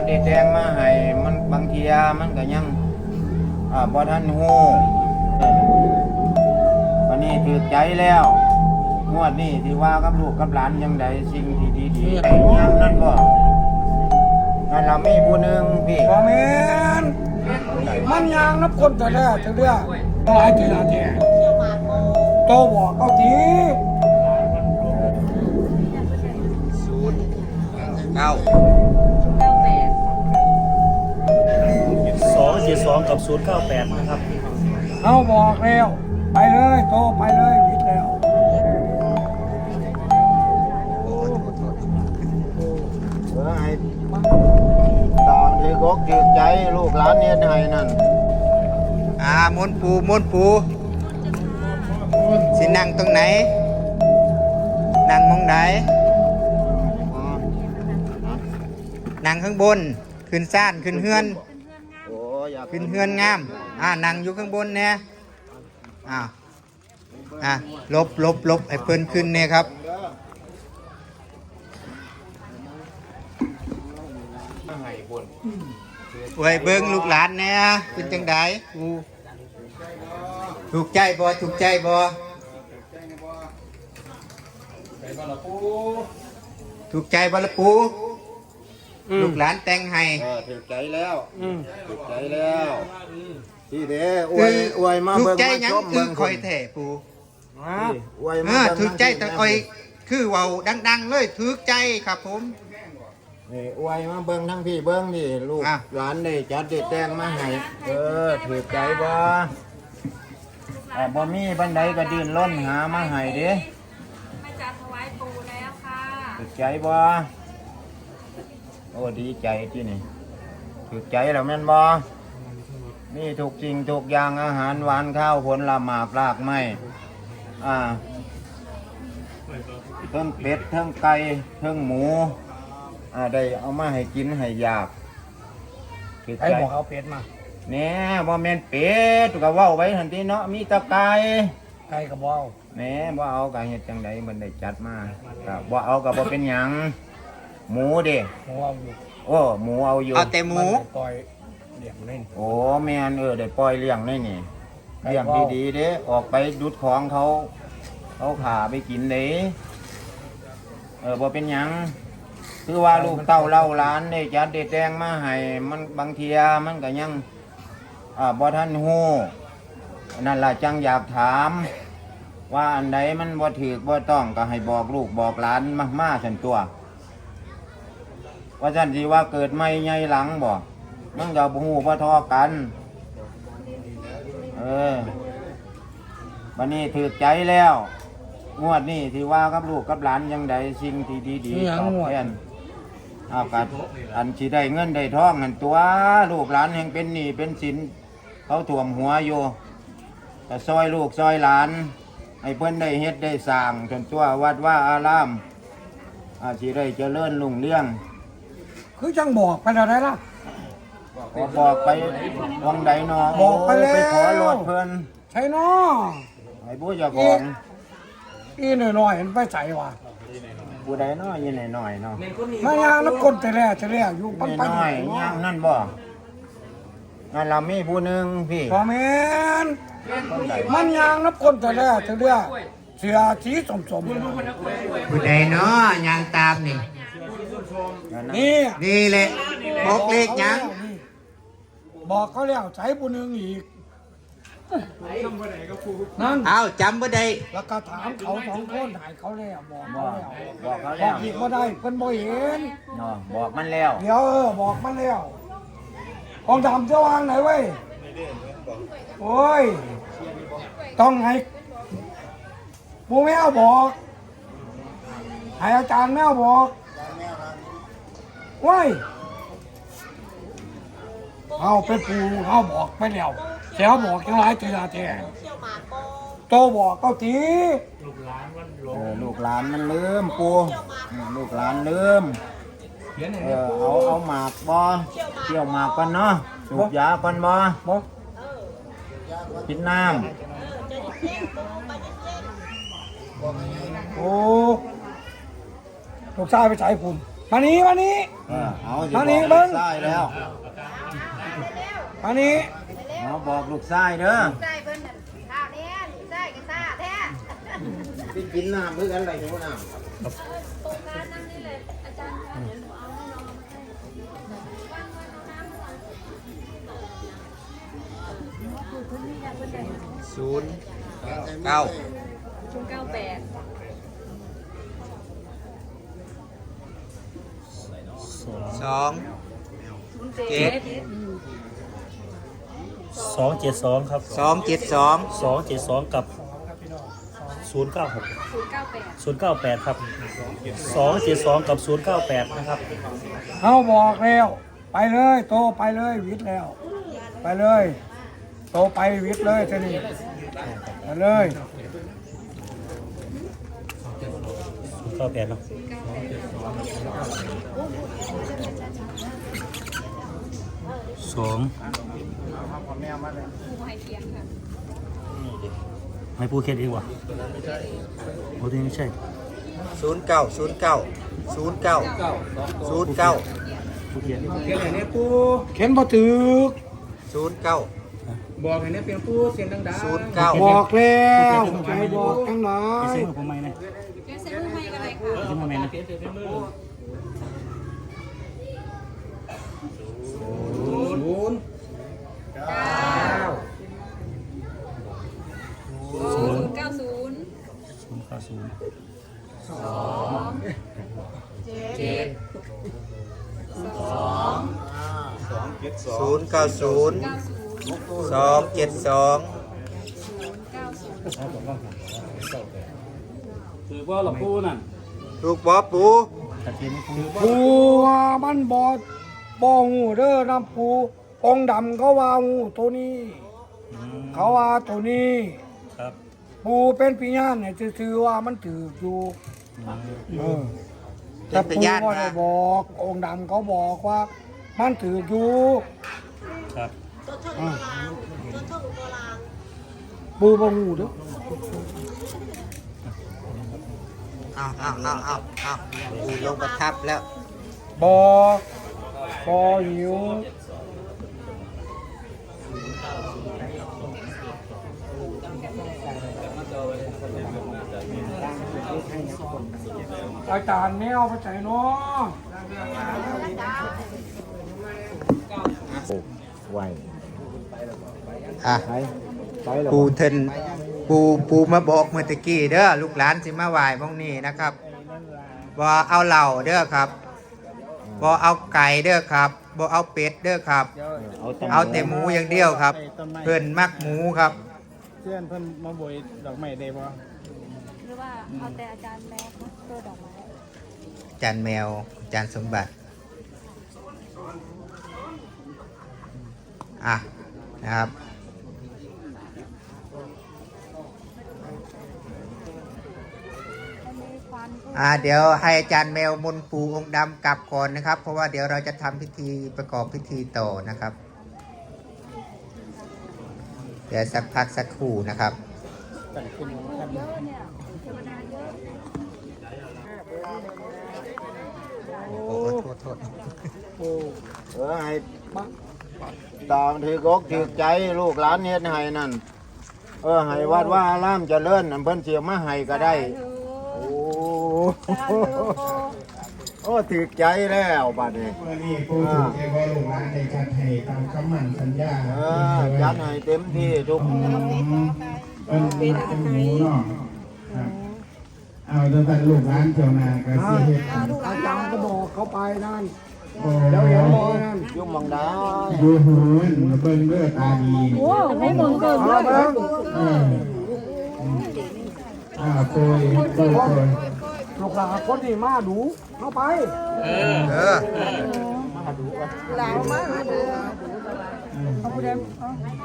ดได้แดงมาให้มันบางเทียมันก็ยังอ่าบ่ทันฮู้วันนี้ถือใจแล้วงวดนี้ที่ว่ากับลูกกับหลานยังได้สิ่งที่ดีๆไอ้ยามนั่นบ่นั่นเรามีผู้หนึงพี่บ่แม่นมันยางนับคนแต่แรกแต่เรื่องหลายทีหลายทีโตบอกเอาทีเก้าสองสี่สองกับศูนย์เก้า แปดนะครับเอาบอกแล้ว ไปเลยโตไปเลยวิทย์แล้วเออให้ตามที่กกถือใจลูกหลานเนี่ยให้นั่นอ่ามนปูมนปูสินั่งตรงไหน นั่งมองไหนอ๋อนั่งข้างบน ขึ้นซ่านขึ้นเฮือนโอ้อยาก ขึ้นเฮือนงาม อ่านั่งอยู่ข้างบนเนี่ยอ่าอะลบลบลบให้เพิ่นขึ้นเนี่ยครับไว้เบิ่งลูกหลานเนี่ยเป็นจังไดกูถูกใจบ่ถูกใจบ่ถูกใจบ่ละปู ลูกหลานแต่งให้เออถือใจแล้วอืม ถือใจแล้วที่เด้อวยอวยมาถูกเบิ่งใจมาหยังชมคือเบิ่งคอยแท้ปูฮะนี่อวยเอมาอเบิ่งถูกใจแต่คอยคือเว้าดัง ๆ เลยถูกใจครับผม นี่อวยมาเบิ่งทั้งพี่เบิ่งนี่ลูกอะ หลานได้จัดได้แต่งมาให้เออถือใจบ่อ่าบ่มีบันไดก็ดิ้นล้นหามาให้เด้มาจากถวายปูแล้วค่ะถือใจบ่ โอ้ดีใจที่นี่ถือใจแล้วแม่นบ่นี่ถูกจริงถูกอย่างอาหารหวานข้าวผลละหมากรากไม้อ่าเทั้งเป็ดเทั้งไก่เทั้งหมูอ่าได้เอามาให้กินให้อยากถือใครใจบอกเอาเป็ดมาแหน่บ่แม่นเป็ดก็เว้าไว้หั่นติเนาะมีแตะไก่ใครก็บอกแหน่บ่เอาก็เฮ็ดจังไดมันได้จัดมาก็บ่เอาก็บ่เป็นหยัง หมูเด้ผมเอาอยู่โอ้หมูเอาอยู่เอาแต่หมูนต่อยเลี้ยงเล่นโอ้แม่นเออได้ปล่อยเลี้ยงได้นี่เลี้ยงดีๆเด้ออกไปดุดของเขาเขาขาไปกินเด้เออบ่เป็นหยังคือว่าลูกเต้าเล่าหลานได้จัดได้แต่งมาให้มันบางเทียมันก็ยังอ่าบ่ทันฮู้นั่นล่ะจังอยากถาม ว่าอันใดมันบ่ถูกบ่ต้องก็ให้บอกลูกบอกหลานมามาฉันตัว ว่าฉันสิว่าเกิดไม่ใหญ่หลังบ่มันก็บ่ฮู้บ่ทอกัน เออบัดนี้ถือใจแล้ว งวดนี้ที่ว่ากับลูกกับหลานยังได้สิ่งที่ดีๆตอบแทนเอากัดอันสิได้เงินได้ทองหันตัว ลูกหลานยังเป็นหนี้เป็นสินเขาถ่วมหัวอยู่ก็ซอยลูกซอยหลานให้เพิ่นได้เฮ็ดได้สร้างจนตัววัดว่าอารามอาสิได้เจริญรุ่งเรือง คือจังบอกไปอะไรล่ะ ขอบอกไปวังใดเนอบอกไปแล้วไปขอรถเพิ่นใช่เนาะให้ผู้เจ้าของอีหน่อยๆเห็นไปใส่ว่ะผู้ใดเน้อยยินหน่อยๆเนาะมายางนับคนแต่แรกแต่แรกอยู่ปันนิดปันหน่อยย่างนั่นบ่นั่นเรามีผู้หนึ่งพี่บ่แม่นคนใดมันยางนับคนแต่แรกแต่เรื่องเสือสีสมสมผู้ใดเนาะยางตามนี่นั่นน่ะ นี่นี่แหละบอกเลขหยังบอกเขาแล้วใช้บุญหนึ่งอีกนั่นเอาจำบ่ได้แล้วก็ถามเขาสองคนถ่ายเขาแล้วบอกบเขาอกแล้วบอกเขาแล้วบอกอีกว่าได้เพิ่นบ่เห็น เนาะบอกมันแล้ว เดี๋ยวเออบอกมันแล้วของดำจะวางไหนเว้ยโอ้ย ต้องให้ปูแมวบอก ให้อาจารย์แมวบอก ว้ยเอาเป็นปูเอาบอกไปแล้วแถวบอกจังไรทีละแทนโตบอกก็ตีเออลูกหลานมันลืมปูอืมลูกหลานลืมเออเอาเอาหมากบ่เที่ยวหมากก่อนเนาะสูบยาก่อนบ่บอกกินน้ำโอ้ลูกชายไปใส่คุณ มานี้มานี้ เออเอาสิมานี่บอกเบิ่ลูงกชายแล้วมานี้เอาบอกลูกชายเด้อใส่เพิ่นน่ะข้าวเนี่ยใส่กันซ่าแท้กินกินน้ำเพื่อกันอะไรอยู่น้โครงการนั่นนี่เลยอาจารย์คะเดี๋ยวหนูเอาให้น้องมาให้ศูนย์เก้า ชุดเก้าแปด องชุดเจ็เจ็ดดสองเจ็ดสองครับสองเจ็ดสองสองเจ็ดสองกับศูนย์เก้าหกชุดเก้าแปดศูนย์เก้าแปดครับสองเจ็ดสองกับศูนย์เก้าแปดนะครับเขาบอกแล้ว ไปเลยโตไปเลยวิทย์แล้ว ไปเลย โตไปวิทย์เลยทีนี้ไปเลยศูนย์เก้าแปดเนาะ สองผู้ให้เทียงค่ะไม่พูดแค่นี้วะโอ้ที่ไม่ใช่ศูนย์เก้าศูนย์เก้าศูนย์เก้าศูนย์เก้าพูดแค่นี้เข็นบ่ถึกศูนย์เก้าบอกให้เนี่ยเพียงผู้เสียงดังศูนย์เก้าบอกแล้วใจบอกทั้งหลาไม่ย ใช่มือผมไม่นะเดี๋ยวเซ็นมือให้กันเลยค่ะไม่ใช่มือไม่นะๆเสียงมือศูนย์ศูนย์เก้าศูนย์ศูนย์เก้าศูนย์เจ็ดสองศูนย์เก้าศูนย์เก้าศูนย์สองเจ็ดสองศูนย์เก้าศูนย์ถือว่าหลับผู้นั่น ลูกบอปูตัดเทียนไม่พูดผู้ว่ามันบอดบ่หูเด้อน้ำผู้องค์ดำเขาว่าหูตัวนี้ เขาว่าตัวนี้ครับปูเป็นปิญญาณเนี่ยซื่อๆว่ามันถืออยู่เออเป็แต่นพปูยานก็ได้นะบอกองค์ดำเขาบอกว่า มันถืออยู่ครับอ่าปูบ่หูเด้อ เอาเอาเอาเอาเอาปูลงประทับแล้วบอกพอหิวอาจารย์แมวไปใส่เนาะำไหวอะไปไปแล้วปูเทน ปูปูมาบอกเมื่อตะกี้เด้อลูกหลานสิมาไหว้พวกนี้นะครับบ่เอาเหล่าเด้อครับบ่เอาไก่เด้อครับบ่เอาเป็ดเด้อครับ เอาแต่หมูอย่างเดียวครับ เพิ่นมักหมูครับเพื่อนเพิ่นมาบวยดอกไม้ได้บ่หรือว่าเอาแต่อาจารย์แม่ตัวดอกไม้จานแมวจานสมบัติอะนะครับ อ่าเดี๋ยวให้อาจารย์แมวมนต์ปูองค์ดำกลับก่อนนะครับ เพราะว่าเดี๋ยวเราจะทำพิธีประกอบพิธีต่อนะครับ เดี๋ยวสักพักสักครู่นะครับโอ้โหโทษโทษเออให้ตามถือกอกถือใจลูกหลานเฮ็ดให้นั่น เออให้วัดว่าอารามเจริญนั่นเพิ่นเสียมาให้ก็ได้โอ้ โอ้ถือใจแล้วบัดนี้วันนี้ผู้ถูกเทวโลกหลานได้จัดให้ตามคำมั่นสัญญาเออจัดให้เต็มที่ทุกเป็นเป็นหมูนาะครับเอาจนท่านลูกหลานเจ้านาก็สิเฮ็ดอาจารย์ก็บอกเขาไปนั่นโอ้แล้วเห็นบ่นั่นยุ่งบังได้ดูหูนเบิ่งเลือตาดีโอ้ให้มึงเกิดเลยเอออ่าโปรยโปรยโปรย หลานคนนี้มาดูเข้าไป เออ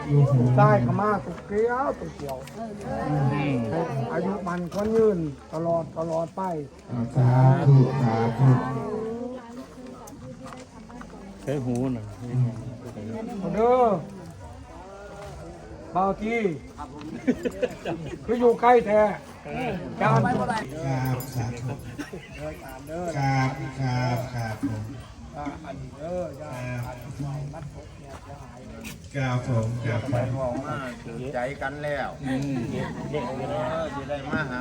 ดูหูได้ขมาสุกเกี้ยวตุกเกี่ยวให้อายุมันก็ยืนตลอดตลอดไป สาธุสาธุใช้หูหน่อยเด้อ บาวกี้คืออยู่ใกล้แท้จานครับสาธุครับครับครับผมอันนี้เออยาครับผมครับไปบอกว่าถือใจกันแล้วเออสิได้มาหา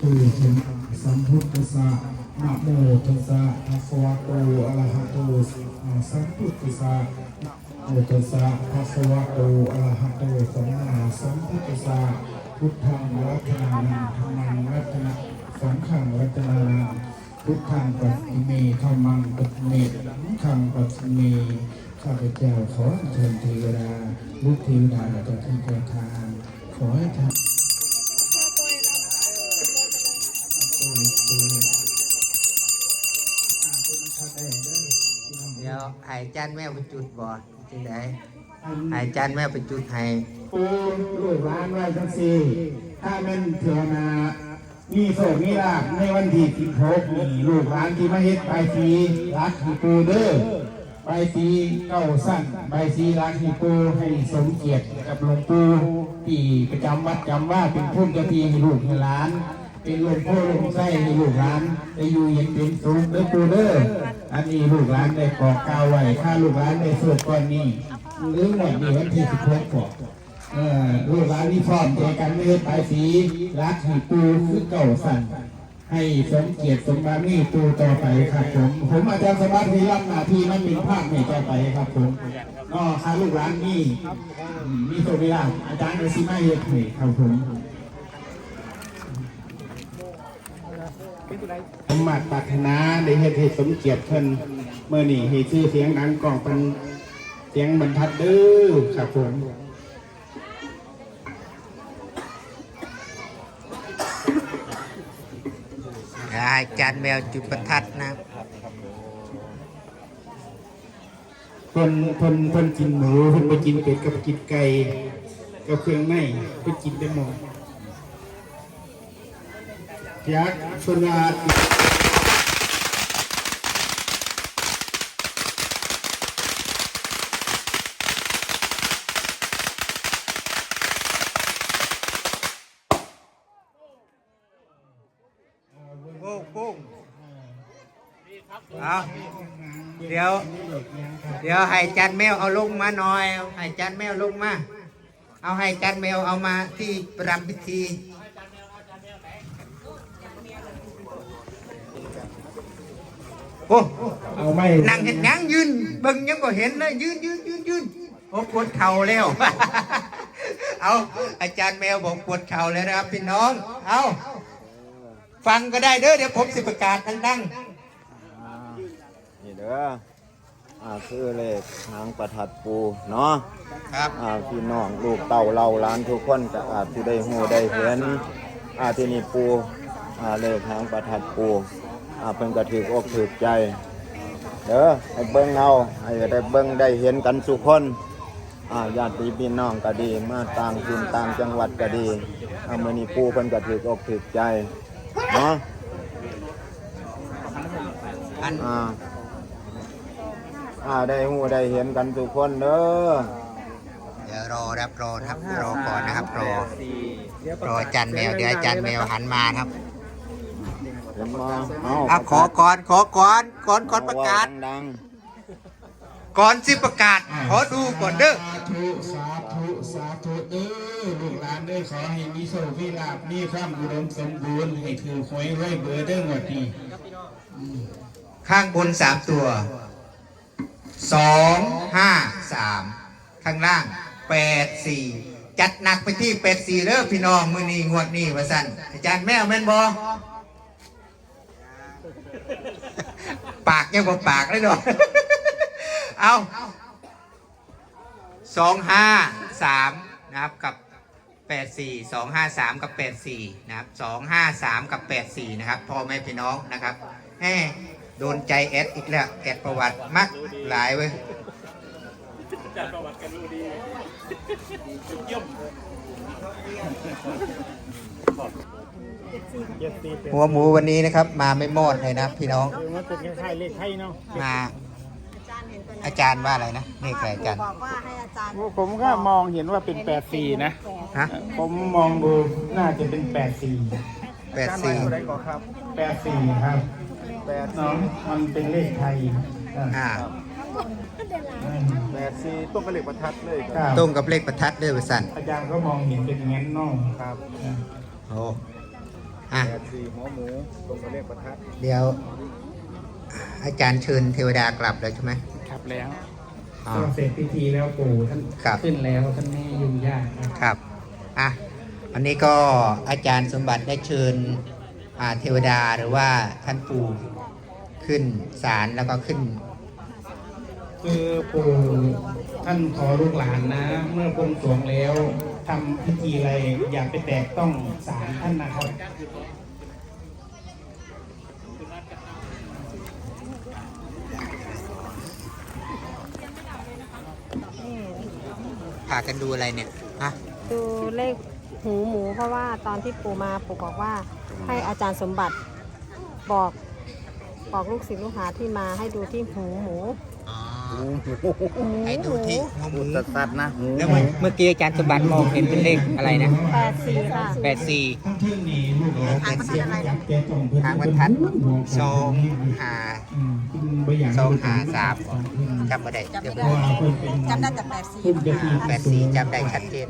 ตุสัมพุทธัสสะนะโมตัสสะภะคะวะโตอะระหะโตสัมพุทธัสสะนะโมตัสสะภะคะวะโตอะระหะโตสัมมาสัมพุทธัสสะพุทธังรัตนานังธัมมังรัตนะสังฆังรัตนานังพุทธังปัสสิเมธัมมังปัสสิเมสังฆังปัสสิเม ข้าพเจ้าขอเชิญเทวดาลูกเทวดาเจ้าที่เจ้าทางขอให้ทานเดี๋ยวใหายจานแมวไปจุดบ่จังไดใหายจานแมวไปจุดให้ปูลูกร้านไว้ทั้งสี่ถ้าแม่นเถื่อนามีโศกมีลาบในวันที่สิบหกนี่ลูกร้านที่มาเฮ็ดไปสีรักฮีปูเด้อ ไปสีเก้าสั้นไปสีรักฮีปูให้สมเกียรติกับหลวงปู่ที่ประจำวัดจำว่าเป็นผู้เจ้าที่ให้ลูกให้หลาน เป็นหลวงพ่อหลวงไส้ให้ลูกหลานได้อยู่เย็นเป็นสุขเด้อปูเด้ออันนี้ลูกหลานได้ขอกกาวไว้ถ้าลูกหลานได้สวดก่อนนี้หรือหมดนี้วันที่สิบหกกอนเออลูกหลานที่พร้อมใจกันไม่ได้ไปสีรักหีปูคือเก่าสั่น ให้สมเกียรติสมบามีปูต่อไปครับผม ผมอาจารย์สมาธิรับหน้าที่มันเป็นภาคในต่อไปครับผมก็ข้าลูกหลานนี่มมีโซเวลาอาจารย์ในซีมาเยอะเลยครับผมผมมาปรารถนาได้เฮ็ดให้สมเกียรติเพิ่นเมื่อนี่ให้ชื่อเสียงดังกล่องเป็นเสียงบรรทัดเด้อครับผม เดี๋ยวให้จานแมวจุดประทัดนะเพิ่นเพิ่นเพิ่นกินหมูเพิ่นไปกินเป็ดกับกินไก่กับเครื่องในเพิ่นกินได้หมดยักษ์ชนว่า โป้งโป้ง เอาเดี๋ยว เดี๋ยวให้จานแมวเอาลงมาหน่อยให้จานแมวลงมา เอาให้จานแมวเอามาที่ประรำพิธีโอ้เอาไม่นั่งเห็นยังยืนเบิ่งยังบ่เห็นเลยยืนยืนยืนยืนโอ้ปวดเข่าแล้ว เอาอาจารย์แมวบอกปวดเข่าแล้วนะครับพี่น้อง เอาฟังก็ได้เด้อเดี๋ยวผมสิประกาศดังอ่านี่เด้ออ่าคือเลขหางประทัดปูเนาะๆครับอ่าพี่น้องลูกเต่าเราหล้านทุกคนก็อาจจะได้หูได้เห็นอาที่นี่ปูอ่าเลขหางประทัดปูอ่าเพิ่นก็ถือกอกถือใจเด้อให้เบิ่งเอาให้ได้เบิ่งได้เห็นกันทุกคนอ่าญาติพี่น้องก็ดีมาต่างถิ่นต่างจังหวัดก็ดีอ่ามื้อนี้ปูเพิ่นก็ถือกอกถือใจเนาะอันอ่า อ่าได้หูได้เห็นกันทุกคนเด้อเดี๋ยวรอรับรอครับรอก่อนนะครับรอรออาจารย์แมวเดี๋ยวอาจารย์แมวหันมาครับเห็นมาเอาอะขอก่อนขอก่อนก่อนก่อนประกาศดังก่อนสิประกาศ ขอดูก่อนเด้อ สาธุ สาธุ สาธุเด้อลูกหลานเด้อขอให้มีโชคมีลาภมีความอุดมสมบูรณ์ให้ถือหวยไว้เบอร์เด้อหมดนี้ข้างบนสามตัว สองห้าสามข้างล่างแปดสี่จัดหนักไปที่แปดสี่เด้อพี่น้องมือนี้งวดนี้วะสันอาจารย์แม่แม่นบอปากยังบ่ปากเลยเนาะเอาสองห้าสามนะครับกับแปดสี่สองห้าสามกับแปดสี่นะครับสองห้าสามกับแปดสี่นะครับพ่อแม่พี่น้องนะครับแหม โดนใจแอดอีกแล้วแอดประวัติมักหลายเว้ยจัดประวัติกันดูดีจุดเยี่ยมเจ็ดสี่เป็นหัวหมูวันนี้นะครับ มาไม่หมดเลยนะพี่น้องคือมันเป็นคล้ายๆเลขไทยเนาะมาอาจารย์ว่าอะไรนะเลขอะไรอาจารย์บอกว่าให้อาจารย์ผมก็มองเห็นว่าเป็นแปดสี่นะฮะผมมองดูน่าจะเป็นแปดสี่แปดสี่แปดสี่ครับ แปดน้องมันเป็นเลขไทยอ่าแปดสี่ต้องเป็นเลขประทัดเลยตรงกับเลขประทัดด้วยประสันอาจารย์ก็มองเห็นเป็นอย่างนั้นเน้องครับโอ้อะ แปดสี่หัวหมูตรงกับเลขประทัดเดี๋ยว อาจารย์เชิญเทวดากลับแล้วใช่ไหมครับแล้วอ๋อ ก็เสร็จพิธีแล้วปู่ท่านครับ ขึ้นแล้วท่านไม่ยุ่งยากครับ ครับ อะ อันนี้ก็อาจารย์สมบัติได้เชิญอ่าเทวดาหรือว่าท่านปู่ ขึ้นศาลแล้วก็ขึ้น คือปู่ท่านขอลูกหลานนะ เมื่อบวงสรวงแล้วทำพิธีอะไรอย่าไปแตะต้องศาลท่านนะครับ พากันดูอะไรเนี่ยฮะดูเลขหูหมูเพราะว่าตอนที่ปู่มาปู่บอกว่าให้อาจารย์สมบัติบอก บอกลูกศิษย์ลูกหาที่มาให้ดูที่หูหมูอ๋อหูให้ดูที่หัวหมูสัตว์นะแล้วเมื่อเมื่อกี้อาจารย์สมบัติมองเห็นเป็นเลขอะไรนะแปดสี่ค่ะแปดสี่ทั้งที่นี่ลูกหลานแปดเสียงแกต้องเพิ่นทางบรรทัดสองหาอืมเพิ่นบ่อยากสองหาสามจำไม่ได้เดี๋ยวเพราะว่าเพิ่นเป็นจำได้แต่แปดสี่เพิ่นจะที่แปดสี่จำได้ชัดเจน